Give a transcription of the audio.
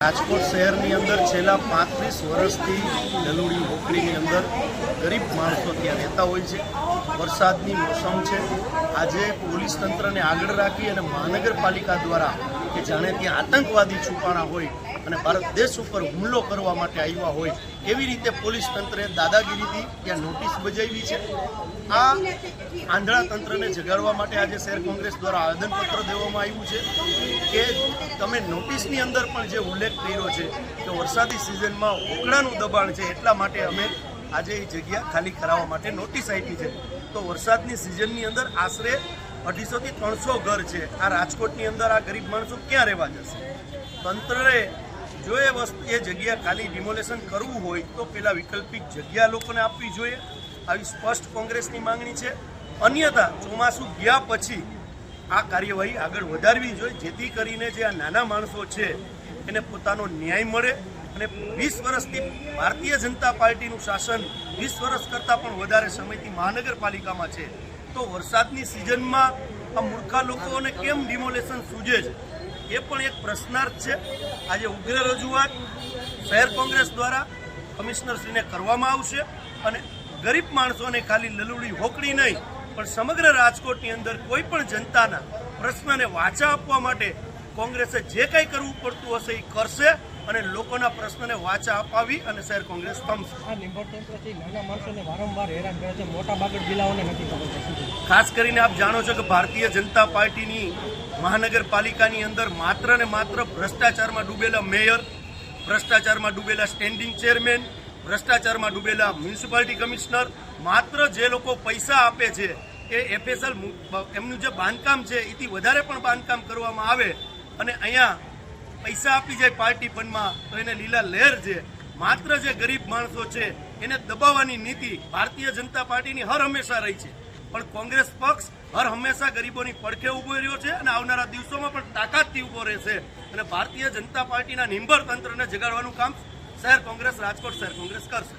રાજકોટ શહેરની અંદર છેલ્લા પાંત્રીસ વર્ષથી ડલુડી હોકડીની અંદર ગરીબ માણસો ત્યાં રહેતા હોય છે. વરસાદની મોસમ છે. આજે પોલીસ તંત્રને આગળ રાખી અને મહાનગરપાલિકા દ્વારા કે જાણે ત્યાં આતંકવાદી છુપાણા હોય અને ભારત દેશ ઉપર હુમલો કરવા માટે આવ્યા હોય એવી રીતે પોલીસ તંત્રે દાદાગીરીથી ત્યાં નોટિસ બજાવી છે. આ આંધળા તંત્રને જગાડવા માટે આજે શહેર કોંગ્રેસ દ્વારા આવેદનપત્ર દેવામાં આવ્યું છે કે તમે નોટિસની અંદર પણ જે ઉલ્લેખ કર્યો છે કે વરસાદી સિઝનમાં ઓકળાનું દબાણ છે એટલા માટે અમે આજે એ જગ્યા ખાલી કરાવવા માટે નોટિસ આપી છે. તો વરસાદની સિઝનની અંદર આશરે અઢીસોથી ત્રણસો ઘર છે. આ રાજકોટની અંદર આ ગરીબ માણસો ક્યાં રહેવા જશે? તંત્રએ જો એ વસ્તુ એ જગ્યા ખાલી ડિમોલેશન કરવું હોય તો પેલા વૈકલ્પિક જગ્યા લોકોને આપવી જોઈએ. આવી સ્પષ્ટ કોંગ્રેસની માંગણી છે. અન્યથા ચોમાસું ગયા પછી આ કાર્યવાહી આગળ વધારવી જોઈએ. જેથી કરીને જે આ નાના માણસો છે, એને પોતાનો ન્યાય મળે અને વીસ વર્ષથી ભારતીય જનતા પાર્ટીનું શાસન વીસ વર્ષ કરતાં પણ વધારે સમયથી મહાનગરપાલિકામાં છે. તો વરસાદની સિઝનમાં આ મૂર્ખા લોકોને કેમ ડિમોલેશન સૂજે છે? એ પણ એક પ્રશ્નાર્થ છે. આજે ઉગ્ર રજૂઆત શહેર કોંગ્રેસ દ્વારા કમિશનરશ્રીને કરવામાં આવશે અને ગરીબ માણસોને ખાલી લલુડી હોકડી નહીં, પણ સમગ્ર રાજકોટની અંદર કોઈ પણ જનતાના પ્રશ્નને વાચા આપવા માટે કોંગ્રેસે જે કંઈ કરવું પડતું હશે એ કરશે. અને લોકોના પ્રશ્નને વાચા અપાવી અને શહેર કોંગ્રેસ થમશે. આ નિંબળ તંત્રથી નાના માણસોને વારંવાર હેરાન કરે છે. મોટા બાગડ જિલ્લાઓને નથી ખબર ખાસ કરીને આપ જાણો છો કે ભારતીય જનતા પાર્ટીની મહાનગરપાલિકાની અંદર માત્ર ને માત્ર ભ્રષ્ટાચારમાં ડૂબેલા મેયર ભ્રષ્ટાચારમાં ડૂબેલા સ્ટેન્ડિંગ ચેરમેન ભ્રષ્ટાચારમાં ડૂબેલા મ્યુનિસિપાલિટી કમિશનર માત્ર જે લોકો પૈસા આપે છે એ એફએસએલ એમનું જે બાંધકામ છે એથી વધારે પણ બાંધકામ કરવામાં આવે. અને અહીંયા પૈસા આપી જાય પાર્ટી ફંડમાં તો એને લીલા લહેર છે. માત્ર જે ગરીબ માણસો છે, એને દબાવવાની નીતિ ભારતીય જનતા પાર્ટીની હર હંમેશા રહી છે. પણ કોંગ્રેસ પક્ષ હર હંમેશા ગરીબોની પડખે ઊભો રહ્યો છે અને આવનારા દિવસોમાં પણ તાકાતથી ઊભો રહેશે અને ભારતીય જનતા પાર્ટીના નિંબર તંત્રને જગાડવાનું કામ શહેર કોંગ્રેસ રાજકોટ શહેર કોંગ્રેસ કરશે.